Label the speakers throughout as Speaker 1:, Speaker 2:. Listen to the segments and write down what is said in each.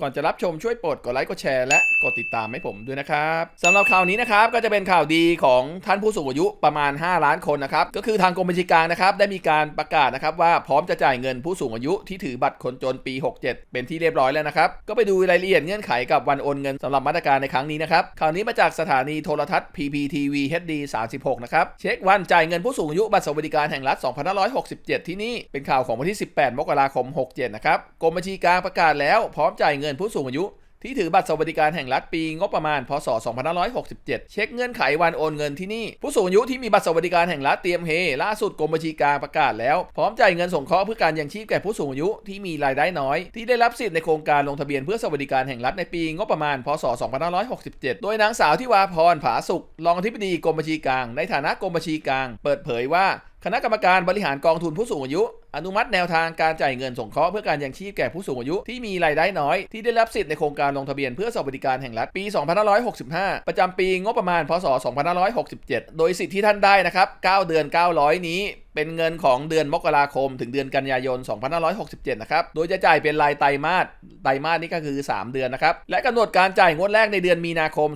Speaker 1: ก่อนจะรับชมช่วยโปรดกดไลค์กดแชร์และกดติดตามให้ผมด้วยนะครับสำหรับข่าวนี้นะครับก็จะเป็นข่าวดีของท่านผู้สูงอายุประมาณ 5 ล้านคนนะครับก็คือทางกรมบัญชีกลางนะครับได้มีการประกาศนะครับว่าพร้อมจะจ่ายเงินผู้สูงอายุที่ถือบัตรคนจนปี 67 เป็นที่เรียบร้อยแล้วนะครับก็ไปดูรายละเอียดเงื่อนไขกับวันโอนเงินสำหรับมาตรการในครั้งนี้นะครับข่าวนี้มาจากสถานีโทรทัศน์ PPTV HD 36นะครับเช็ควันจ่ายเงินผู้สูงอายุบัตรสวัสดิการแห่งรัฐ2567 ที่นี่เป็นข่าวของวันที่ 18 มกราคม 67 นะครับกรมบัญชีกลางประกาศแล้วพร้อมจ่ายเงินผู้สูงอายุ ที่ถือบัตรสวัสดิการแห่งรัฐปีงบประมาณพศ 2567 เช็คเงื่อนไขวันโอนเงินที่นี่ ผู้สูงอายุที่มีบัตรสวัสดิการแห่งรัฐเตรียมเฮล่าสุดกรมบัญชีกลางประกาศแล้วพร้อมจ่ายเงินสงเคราะห์เพื่อการยังชีพแก่ผู้สูงอายุที่มีรายได้น้อย ที่ได้รับสิทธิ์ในโครงการลงทะเบียนเพื่อสวัสดิการแห่งรัฐในปีงบประมาณพศ 2567 โดยนางสาวที่วาพรผาสุขรองอธิบดีกรมบัญชีกลาง ในฐานะกรมบัญชีกลาง เปิดเผยว่าคณะกรรมการบริหารกองทุนผู้สูงอายุ อนุมัติแนวทางการจ่ายเงินสงเคราะห์เพื่อการยังชีพแก่ผู้สูงอายุที่มีรายได้น้อย ที่ได้รับสิทธิ์ในโครงการลงทะเบียนเพื่อสวัสดิการแห่งรัฐปี 2565 ประจำปีงบประมาณ พศ 2567 โดยสิทธิ์ที่ท่านได้นะครับ 9 เดือน 900 นี้เป็นเงินของเดือนมกราคม ถึงเดือนกันยายน 2567 นะครับ โดยจะจ่ายเป็นรายไตรมาส ไตรมาสนี่ก็คือ 3 เดือนนะครับ และกำหนดการจ่ายงวดแรกในเดือนมีนาคม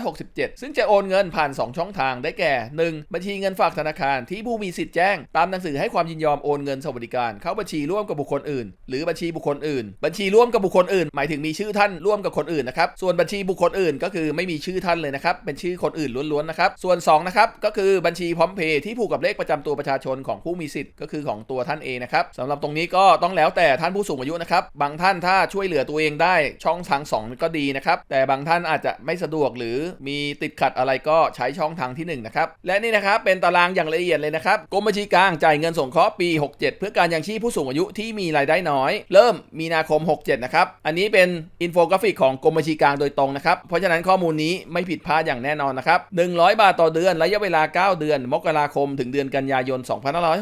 Speaker 1: 2567 ซึ่งจะโอนเงินผ่าน 2 ช่องทางได้แก่ 1. บัญชีเงินฝากธนาคารที่ผู้มีสิทธิ์แจ้ง ตามหนังสือให้ความยินยอมโอนเงินสวัสดิการ เข้าบัญชีร่วมกับบุคคลอื่น หรือบัญชีบุคคลอื่น บัญชีร่วมกับบุคคลอื่น หมายถึงมีชื่อท่านร่วมกับคนอื่นนะครับ ส่วนบัญชีบุคคลอื่นก็คือไม่มีชื่อท่านเลยนะครับ เป็นชื่อคนอื่นล้วนๆนะครับ ส่วน2นะครับก็คือบัญชีพร้อมเพย์ที่ผูกกับเลขประจำตัวประชาชนของผู้มีสิทธิ์ก็คือของตัวท่านเองนะครับสำหรับตรงนี้ก็ต้องแล้วแต่ท่านผู้สูงอายุนะครับ บางท่านถ้าช่วยเหลือตัวเองได้ช่องทาง 2 ก็ดีนะครับ แต่บางท่านอาจจะไม่สะดวกหรือมีติดขัดอะไรก็ใช้ช่องทางที่ 1 นะครับ และนี่นะครับเป็นตารางอย่างละเอียดเลยนะครับกรมบัญชีกลางจ่ายเงินสงเคราะห์ปี 67เพื่อการยังชีพผู้สูงอายุที่มีรายได้น้อย เริ่มมีนาคม 67 นะครับ อันนี้เป็นอินโฟกราฟิกของกรมบัญชีกลางโดยตรงนะครับ เพราะฉะนั้นข้อมูลนี้ไม่ผิดพลาดอย่างแน่นอนนะครับ 100 บาทต่อเดือนระยะเวลา 9 เดือน มกราคม ถึงเดือนกันยายน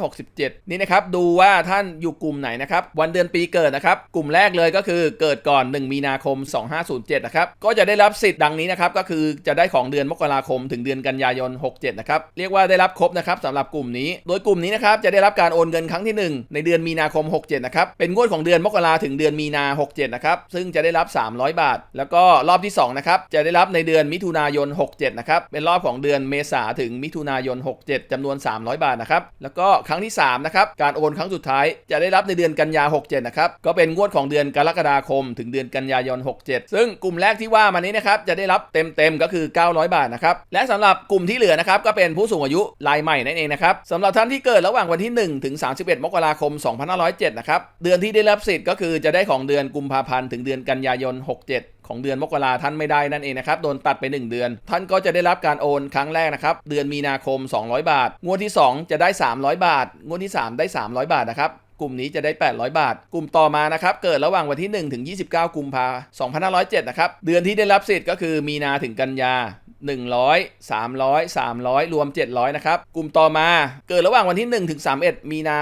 Speaker 1: 2567 นี่นะครับดูว่าท่านอยู่กลุ่มไหนนะครับวันเดือนปีเกิดนะครับกลุ่มแรกเลยก็คือเกิดก่อน 1 มีนาคม 2507 นะครับก็จะได้รับสิทธิ์ดังนี้นะครับก็คือจะได้ของเดือนมกราคม ถึงเดือนกันยายน 67 นะครับเรียกว่าได้รับครบนะครับสำหรับกลุ่มนี้ โดยกลุ่มนี้นะครับจะได้รับการโอนเงินครั้งที่ 1ในเดือนมีนาคม 67 นะครับ เป็นงวดของเดือนมกราถึงเดือนมีนา 67 นะครับ ซึ่งจะได้รับ 300 บาท แล้วก็รอบที่ 2 นะครับ จะได้รับในเดือนมิถุนายน 67 นะครับ เป็นรอบของเดือนเมษาถึงมิถุนายน 67จำนวน 300 บาทนะครับ แล้วก็ครั้งที่ 3 นะครับ การโอนครั้งสุดท้ายจะได้รับในเดือนกันยา 67 นะครับ ก็เป็นงวดของเดือนกรกฎาคม ถึงเดือนกันยายน 67 ซึ่งกลุ่มแรกที่ว่ามานี้นะครับ จะได้รับเต็มๆก็คือ 900 บาทนะครับ และสำหรับกลุ่มที่เหลือนะครับ ก็เป็นผู้สูงอายุรายใหม่นั่นเองนะครับสำหรับท่านที่เกิดระหว่างวันที่ 1 ถึง 31 มกราคม 2507 นะครับ เดือนที่ได้รับสิทธิ์ก็คือจะได้ของเดือนกุมภาพันธ์ถึงเดือนกันยายน 67 ของเดือนมกราท่านไม่ได้นั่นเองนะครับ โดนตัดไป 1 เดือน ท่านก็จะได้รับการโอนครั้งแรกนะครับ เดือนมีนาคม 200 บาท งวดที่ 2 จะได้ 300 บาท งวดที่ 3 ได้ 300 บาทนะครับ กลุ่มนี้จะได้ 800 บาท กลุ่มต่อมานะครับเกิดระหว่างวันที่ 1 ถึง 29 กุมภา2507 นะครับ เดือนที่ได้รับสิทธิ์ก็คือมีนาถึงกันยา100 300 300 รวม 700 นะครับ กลุ่มต่อมาเกิดระหว่างวันที่ 1 ถึง 31 มีนา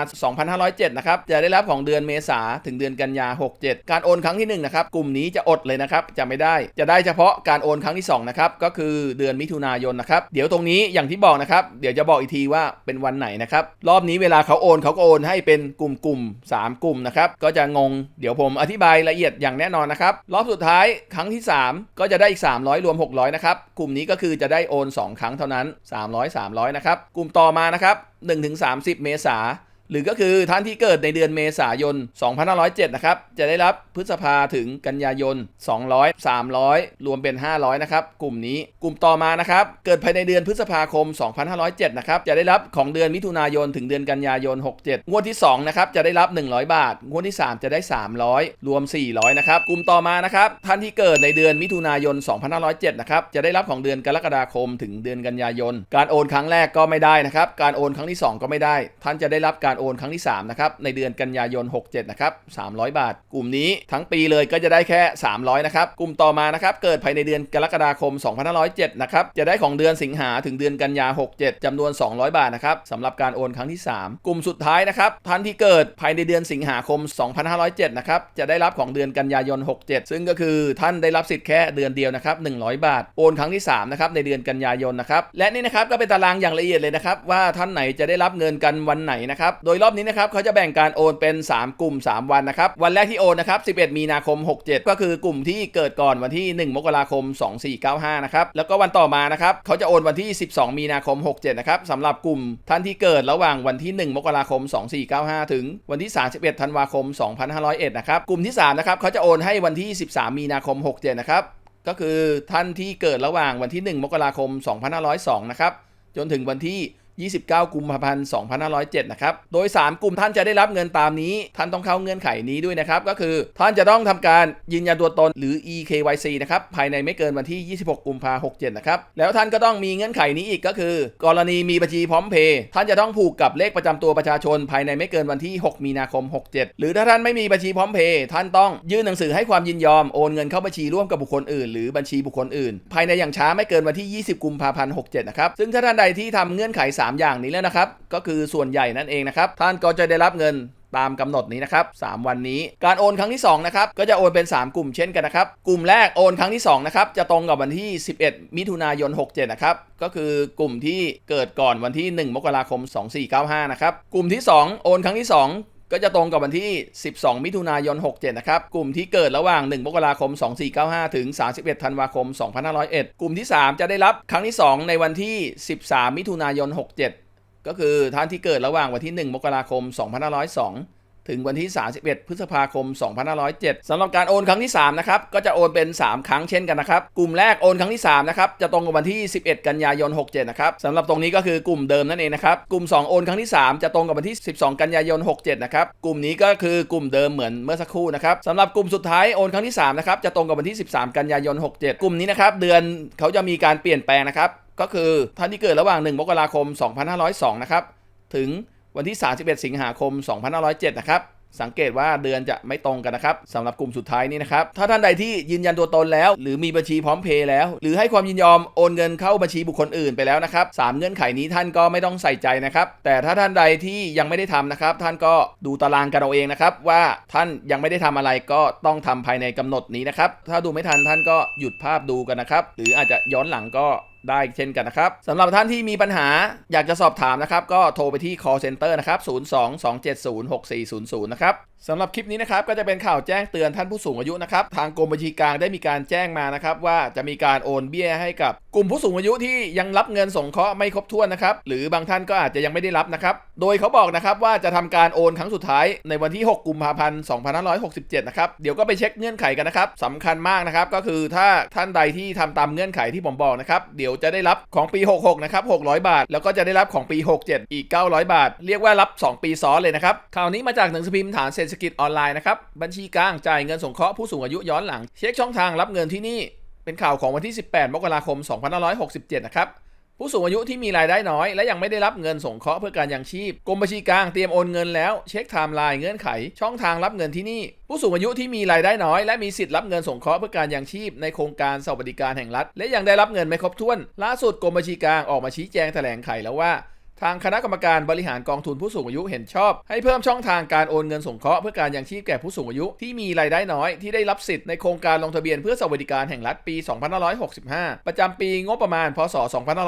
Speaker 1: 2507 นะครับ จะได้รับของเดือนเมษาถึงเดือนกันยา 67 การโอนครั้งที่ 1 นะครับ กลุ่มนี้จะอดเลยนะครับ จะไม่ได้ จะได้เฉพาะการโอนครั้งที่ 2 นะครับ ก็คือเดือนมิถุนายนนะครับ เดี๋ยวตรงนี้อย่างที่บอกนะครับ เดี๋ยวจะบอกอีกทีว่าเป็นวันไหนนะครับ รอบนี้เวลาเขาโอนเขาก็โอนให้เป็นกลุ่มกลุ่ม 3 กลุ่มนะครับ ก็จะงง เดี๋ยวผมอธิบายละเอียดอย่างแน่นอนนะครับ รอบสุดท้ายครั้งที่ 3 ก็จะได้อีก 300 รวม 600 นะครับ กลุ่มนี้ก็คือจะได้โอน 2 ครั้งเท่านั้น 300 300 นะครับ กลุ่มต่อมานะครับ1-30 เมษา หรือก็คือท่านที่เกิดในเดือนเมษายน 2507 นะครับ จะได้รับพฤษภาถึงกันยายน 200 300 รวมเป็น 500 นะครับ กลุ่มนี้ กลุ่มต่อมานะครับ เกิดภายในเดือนพฤษภาคม 2507 นะครับ จะได้รับของเดือนมิถุนายนถึงเดือนกันยายน 67 งวดที่ 2 นะครับ จะได้รับ 100 บาท งวดที่ 3 จะได้ 300 รวม 400 นะครับ กลุ่มต่อมานะครับ ท่านที่เกิดในเดือนมิถุนายน 2507 นะครับ จะได้รับของเดือนกรกฎาคมถึงเดือนกันยายน การโอนครั้งแรกก็ไม่ได้นะครับ การโอนครั้งที่ 2 ก็ไม่ได้ ท่านจะได้รับการโอนครั้งที่ 3 นะครับ ในเดือนกันยายน 67 นะครับ 300 บาท กลุ่มนี้ทั้งปีเลยก็จะได้แค่ 300 นะครับ กลุ่มต่อมานะครับ เกิดภายในเดือนกรกฎาคม 2507 นะครับ จะได้ของเดือนสิงหาถึงเดือนกันยา 67จำนวน 200 บาทนะครับสำหรับการโอนครั้งที่ 3 กลุ่มสุดท้ายนะครับท่านที่เกิดภายในเดือนสิงหาคม 2507 นะครับ จะได้รับของเดือนกันยายน 67 ซึ่งก็คือท่านได้รับสิทธิ์แค่เดือนเดียวนะครับ 100 บาท โอนครั้งที่3นะครับในเดือนกันยายนนะครับ และนี่นะครับก็เป็นตารางอย่างละเอียดเลยนะครับว่าท่านไหนจะได้รับเงินกันวันไหนนะครับโดยยรอบนี้นะครับเขาจะแบ่งการโอนเป็น 3 กลุ่ม 3 วันนะครับ วันแรกที่โอนนะครับ 11 มีนาคม 67 ก็คือกลุ่มที่เกิดก่อนวันที่ 1 มกราคม 2495 นะครับ แล้วก็วันต่อมานะครับเขาจะโอนวันที่ 12 มีนาคม 67 นะครับสำหรับกลุ่มท่านที่เกิดระหว่างวันที่ 1 มกราคม 2495 ถึงวันที่ 31 ธันวาคม 2501 นะครับ กลุ่มที่3นะครับเขาจะโอนให้วันที่ 13 มีนาคม 67 นะครับก็คือท่านที่เกิดระหว่างวันที่ 1 มกราคม 2502 นะครับ จนถึงวันที่ 29 กุมภาพันธ์ 2507 นะครับ โดย 3 กลุ่มท่านจะได้รับเงินตามนี้ ท่านต้องเข้าเงื่อนไขนี้ด้วยนะครับ ก็คือท่านจะต้องทำการยืนยันตัวตนหรือ EKYC นะครับ ภายในไม่เกินวันที่ 26 กุมภาพันธ์ 67 นะครับ แล้วท่านก็ต้องมีเงื่อนไขนี้อีกก็คือ กรณีมีบัญชีพร้อมเพย์ท่านจะต้องผูกกับเลขประจำตัวประชาชน ภายในไม่เกินวันที่ 6 มีนาคม 67 หรือถ้าท่านไม่มีบัญชีพร้อมเพย์ท่านต้องยื่นหนังสือให้ความยินยอมโอนเงินเข้าบัญชีร่วมกับบุคคลอื่นหรือบัญชีบุคคลอื่น ภายในอย่างช้าไม่เกินวันที่ 20 กุมภาพันธ์ 67 นะครับซึ่งถ้าท่านใดที่ทำเงื่อนไข3 อย่างนี้แล้วนะครับ ก็คือส่วนใหญ่นั่นเองนะครับ ท่านก็จะได้รับเงินตามกำหนดนี้นะครับ 3 วันนี้ การโอนครั้งที่2นะครับ ก็จะโอนเป็น 3 กลุ่มเช่นกันนะครับ กลุ่มแรกโอนครั้งที่2นะครับ จะตรงกับวันที่ 11 มิถุนายน 67 นะครับ ก็คือกลุ่มที่เกิดก่อนวันที่ 1 มกราคม 2495 นะครับ กลุ่มที่ 2 โอนครั้งที่ 2 ก็จะตรงกับวันที่ 12 มิถุนายน 67 นะครับ กลุ่มที่เกิดระหว่าง 1 มกราคม 2495 ถึง 31 ธันวาคม 2501 กลุ่มที่ 3 จะได้รับครั้งที่ 2 ในวันที่ 13 มิถุนายน 67 ก็คือท่านที่เกิดระหว่างวันที่ 1 มกราคม 2502 ถึงวันที่ 31 พฤษภาคม 2507สำหรับการโอนครั้งที่ 3 นะครับ ก็จะโอนเป็น 3 ครั้งเช่นกันนะครับ กลุ่มแรกโอนครั้งที่ 3 นะครับ จะตรงกับวันที่ 11 กันยายน 67 นะครับสำหรับตรงนี้ก็คือกลุ่มเดิมนั่นเองนะครับ กลุ่ม 2 โอนครั้งที่ 3 จะตรงกับวันที่ 12 กันยายน 67 นะครับ กลุ่มนี้ก็คือกลุ่มเดิมเหมือนเมื่อสักครู่นะครับสำหรับกลุ่มสุดท้ายโอนครั้งที่ 3 นะครับ จะตรงกับวันที่ 13 กันยายน 67 กลุ่มนี้นะครับเดือนเขาจะมีการเปลี่ยนแปลงนะครับ ก็คือท่านที่เกิดระหว่าง 1 มกราคม 2502 นะครับ ถึง วันที่ 31 สิงหาคม 2507 นะครับ สังเกตว่าเดือนจะไม่ตรงกันนะครับสำหรับกลุ่มสุดท้ายนี้นะครับ ถ้าท่านใดที่ยืนยันตัวตนแล้ว หรือมีบัญชีพร้อมเพย์แล้ว หรือให้ความยินยอมโอนเงินเข้าบัญชีบุคคลอื่นไปแล้วนะครับสามเงื่อนไขนี้ท่านก็ไม่ต้องใส่ใจนะครับ แต่ถ้าท่านใดที่ยังไม่ได้ทำนะครับ ท่านก็ดูตารางกันเอาเองนะครับ ว่าท่านยังไม่ได้ทำอะไรก็ต้องทำภายในกำหนดนี้นะครับ ถ้าดูไม่ทันท่านก็หยุดภาพดูกันนะครับ หรืออาจจะย้อนหลังก็ ได้เช่นกันนะครับสำหรับท่านที่มีปัญหาอยากจะสอบถามนะครับ ก็โทรไปที่ call center นะครับ 022706400 นะครับ สำหรับคลิปนี้นะครับก็จะเป็นข่าวแจ้งเตือนท่านผู้สูงอายุนะครับทางกรมบัญชีกลางได้มีการแจ้งมานะครับว่าจะมีการโอนเบี้ยให้กับกลุ่มผู้สูงอายุที่ยังรับเงินสงเคราะห์ไม่ครบถ้วนนะครับหรือบางท่านก็อาจจะยังไม่ได้รับนะครับโดยเขาบอกนะครับว่าจะทำการโอนครั้งสุดท้ายในวันที่ 6 กุมภาพันธ์ 2567 นะครับเดี๋ยวก็ไปเช็คเงื่อนไขกันนะครับสำคัญมากนะครับก็คือถ้าท่านใดที่ทำตามเงื่อนไขที่ผมบอกนะครับเดี๋ยวจะได้รับของปี 66 นะครับ 600 บาท แล้วก็จะได้รับของปี 67 อีก 900 บาท เรียกว่ารับ 2 ปีซ้อนเลยนะครับข่าวนี้มาจากหนังสือพิมพ์ฐานเศรษฐกิจออนไลน์นะครับ บัญชีกลางจ่ายเงินสงเคราะห์ผู้สูงอายุย้อนหลัง เช็คช่องทางรับเงินที่นี่ เป็นข่าวของวันที่ 18 มกราคม 2567 นะครับ ผู้สูงอายุที่มีรายได้น้อย และยังไม่ได้รับเงินสงเคราะห์เพื่อการยังชีพ กรมบัญชีกลางเตรียมโอนเงินแล้วเช็คไทม์ไลน์เงื่อนไข ช่องทางรับเงินที่นี่ ผู้สูงอายุที่มีรายได้น้อย และมีสิทธิ์รับเงินสงเคราะห์เพื่อการยังชีพ ในโครงการสวัสดิการแห่งรัฐ และยังได้รับเงินไม่ครบถ้วน ล่าสุดกรมบัญชีกลางออกมาชี้แจงแถลงไขแล้วว่า ทางคณะกรรมการบริหารกองทุนผู้สูงอายุเห็นชอบ ให้เพิ่มช่องทางการโอนเงินสงเคราะห์เพื่อการยังชีพแก่ผู้สูงอายุที่มีรายได้น้อยที่ได้รับสิทธิ์ในโครงการลงทะเบียนเพื่อสวัสดิการแห่งรัฐปี 2565 ประจำปีงบประมาณ พศ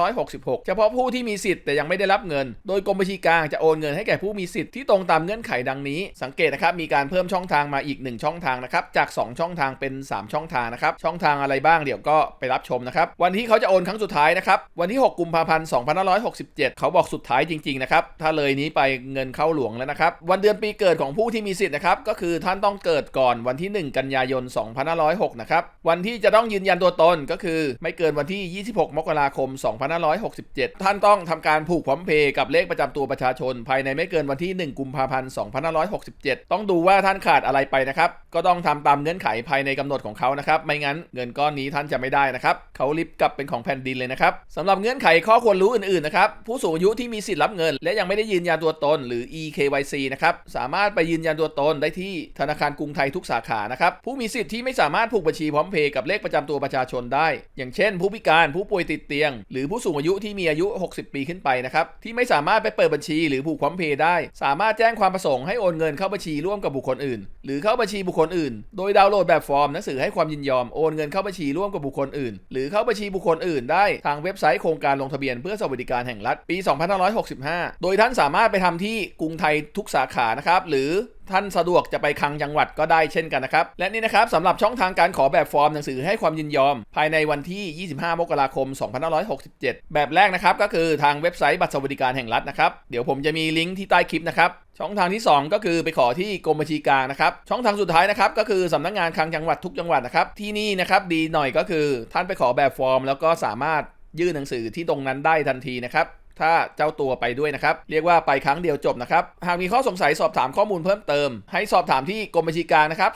Speaker 1: 2566 เฉพาะผู้ที่มีสิทธิ์แต่ยังไม่ได้รับเงิน โดยกรมบัญชีกลางจะโอนเงินให้แก่ผู้มีสิทธิ์ที่ตรงตามเงื่อนไขดังนี้ สังเกตนะครับมีการเพิ่มช่องทางมาอีก 1 ช่องทางนะครับจาก 2 ช่องทางเป็น 3 ช่องทางนะครับช่องทางอะไรบ้างเดี๋ยวก็ไปรับชมนะครับวันที่เขาจะโอนครั้งสุดท้ายนะครับวันที่ 6 กุมภาพันธ์ 2567 เขาบอกสุดท้ายจริง ๆ นะครับ ถ้าเลยนี้ไปเงินเข้าหลวงแล้วนะครับ วันเดือนปีเกิดของผู้ที่มีสิทธิ์นะครับ ก็คือท่านต้องเกิดก่อนวันที่ 1 กันยายน 2506 นะครับ วันที่จะต้องยืนยันตัวตนก็คือไม่เกินวันที่ 26 มกราคม 2567 ท่านต้องทำการผูกพร้อมเพย์กับเลขประจำตัวประชาชน ภายในไม่เกินวันที่ 1 กุมภาพันธ์ 2567 ต้องดูว่าท่านขาดอะไรไปนะครับ ก็ต้องทำตามเงื่อนไขภายในกำหนดของเขานะครับ ไม่งั้นเงินก้อนนี้ท่านจะไม่ได้นะครับ เขาลิฟต์กลับเป็นของแผ่นดินเลยนะครับสำหรับเงื่อนไขข้อควรรู้อื่นๆนะครับผู้สูงอายุที่มีสิทธิ์รับเงิน และยังไม่ได้ยืนยันตัวตน หรือ eKYC นะครับสามารถไปยืนยันตัวตนได้ที่ธนาคารกรุงไทยทุกสาขานะครับผู้มีสิทธิ์ที่ไม่สามารถผูกบัญชีพร้อมเพย์กับเลขประจำตัวประชาชนได้ อย่างเช่น ผู้พิการผู้ป่วยติดเตียง หรือผู้สูงอายุที่มีอายุ 60 ปีขึ้นไปนะครับที่ไม่สามารถไปเปิดบัญชีหรือผูกพร้อมเพย์ได้ สามารถแจ้งความประสงค์ให้โอนเงินเข้าบัญชีร่วมกับบุคคลอื่น หรือเข้าบัญชีบุคคลอื่น โดยดาวน์โหลดแบบฟอร์มหนังสือให้ความยินยอมโอนเงินเข้าบัญชีร่วมกับบุคคลอื่น หรือเข้าบัญชีบุคคลอื่น ได้ทางเว็บไซต์โครงการลงทะเบียนเพื่อสวัสดิการแห่งรัฐปี2565 โดยท่านสามารถไปทำที่กรุงไทยทุกสาขานะครับ หรือท่านสะดวกจะไปคลังจังหวัดก็ได้เช่นกันนะครับ และนี่นะครับสำหรับช่องทางการขอแบบฟอร์มหนังสือให้ความยินยอม ภายในวันที่ 25 มกราคม 2567 แบบแรกนะครับก็คือทางเว็บไซต์บัตรสวัสดิการแห่งรัฐนะครับ เดี๋ยวผมจะมีลิงก์ที่ใต้คลิปนะครับ ช่องทางที่ 2 ก็คือไปขอที่กรมบัญชีกลางนะครับ ช่องทางสุดท้ายนะครับก็คือสำนักงานคลังจังหวัดทุกจังหวัดนะครับ ที่นี่นะครับดีหน่อยก็คือท่านไปขอแบบฟอร์ม แล้วก็สามารถยื่นหนังสือที่ตรงนั้นได้ทันทีนะครับ ถ้าเจ้าตัวไปด้วยนะครับ เรียกว่าไปครั้งเดียวจบนะครับ หากมีข้อสงสัยสอบถามข้อมูลเพิ่มเติม ให้สอบถามที่กรมบัญชีกลางนะครับ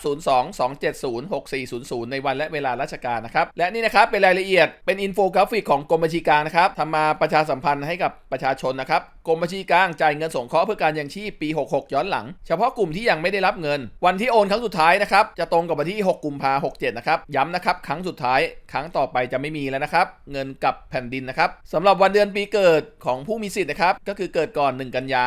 Speaker 1: 02-270-6400 ในวันและเวลาราชการนะครับ และนี่นะครับเป็นรายละเอียดเป็นอินโฟกราฟิกของกรมบัญชีกลางนะครับทำมาประชาสัมพันธ์ให้กับประชาชนนะครับ กรมบัญชีกลางจ่ายเงินสงเคราะห์เพื่อการยังชีพปี 66 ย้อนหลัง เฉพาะกลุ่มที่ยังไม่ได้รับเงิน วันที่โอนครั้งสุดท้ายนะครับ จะตรงกับวันที่ 6 กุมภาพันธ์67 นะครับ ย้ำนะครับ ครั้งสุดท้าย ครั้งต่อไปจะไม่มีแล้วนะครับ เงินกับแผ่นดินนะครับสำหรับวันเดือนปีเกิดของผู้มีสิทธิ์นะครับ ก็คือเกิดก่อน 1 กันยา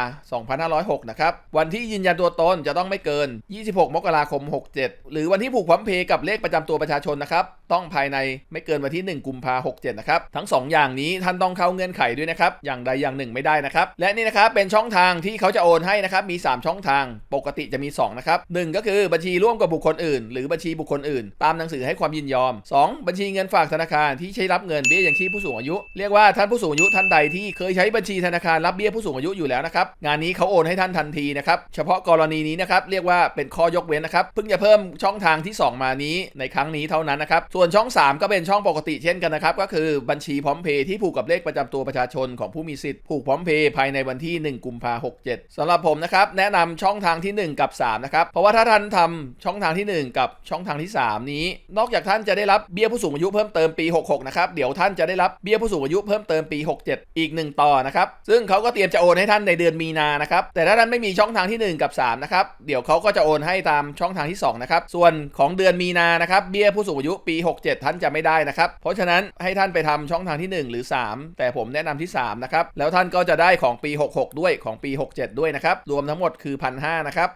Speaker 1: 2506 นะครับ วันที่ยืนยันตัวตนจะต้องไม่เกิน 26 มกราคม 67 หรือวันที่ผูกพร้อมเพย์กับเลขประจำตัวประชาชนนะครับ ต้องภายในไม่เกินวันที่ 1 กุมภาพันธ์67 นะครับ ทั้ง 2 อย่างนี้ท่านต้องเข้าเงื่อนไขด้วยนะครับ อย่างใดอย่างหนึ่งไม่ได้นะครับและนี่นะครับเป็นช่องทางที่เขาจะโอนให้นะครับมี 3 ช่องทางปกติจะมี2นะครับ1ก็คือบัญชีร่วมกับบุคคลอื่น หรือบัญชีบุคคลอื่น ตามหนังสือให้ความยินยอม 2 บัญชีเงินฝากธนาคารที่ใช้รับเงินเบี้ยยังชีพผู้สูงอายุเรียกว่าท่านผู้สูงอายุท่านใดที่เคยใช้บัญชีธนาคารรับเบี้ยผู้สูงอายุอยู่แล้วนะครับงานนี้เขาโอนให้ท่านทันทีนะครับเฉพาะกรณีนี้นะครับเรียกว่าเป็นข้อยกเว้นนะครับเพิ่งจะเพิ่มช่องทางที่ 2 มานี้ในครั้งนี้เท่านั้นนะครับส่วนช่อง 3 ก็เป็นช่องปกติเช่นกันนะครับก็คือบัญชีพร้อมเพย์ที่ผูกกับเลขประจำตัวประชาชนของผู้มีสิทธิ์ผูกพร้อมเพย์ายในวันที่ 1 กุมภาพันธ์67สำหรับผมนะครับแนะนำช่องทางทีหนึ่1 กับ 3 นะครับ เพราะว่าถ้าท่านทำช่องทางทีหนึ่1 กับช่องทางที่ 3 นี้ นอกจากท่านจะได้รับเบี้ยผู้สูงอายุเพิ่มเติมปี 66 นะครับ เดี๋ยวท่านจะได้รับเบี้ยผู้สูงอายุเพิ่มเติมปี 67 อีก 1 ต่อนะครับ ซึ่งเขาก็เตรียมจะโอนให้ท่านในเดือนมีนานะครับ แต่ถ้าท่านไม่มีช่องทางทีหนึ่1 กับ 3 นะครับ เดี๋ยวเขาก็จะโอนให้ตามช่องทางที่ 2 นะครับ ส่วนของเดือนมีนานะครับ เบี้ยผู้สูงอายุปี 67 ท่านจะไม่ได้นะครับ เพราะฉะนั้นให้ท่านไปทำช่องทางที่ 1 หรือ 3 แต่ผมแนะนำที่ 3 นะครับ แล้วท่านก็จะได้ของปี 66 ด้วยของปี 67 ด้วยนะครับ รวมทั้งหมดคือ 1,500 นะครับ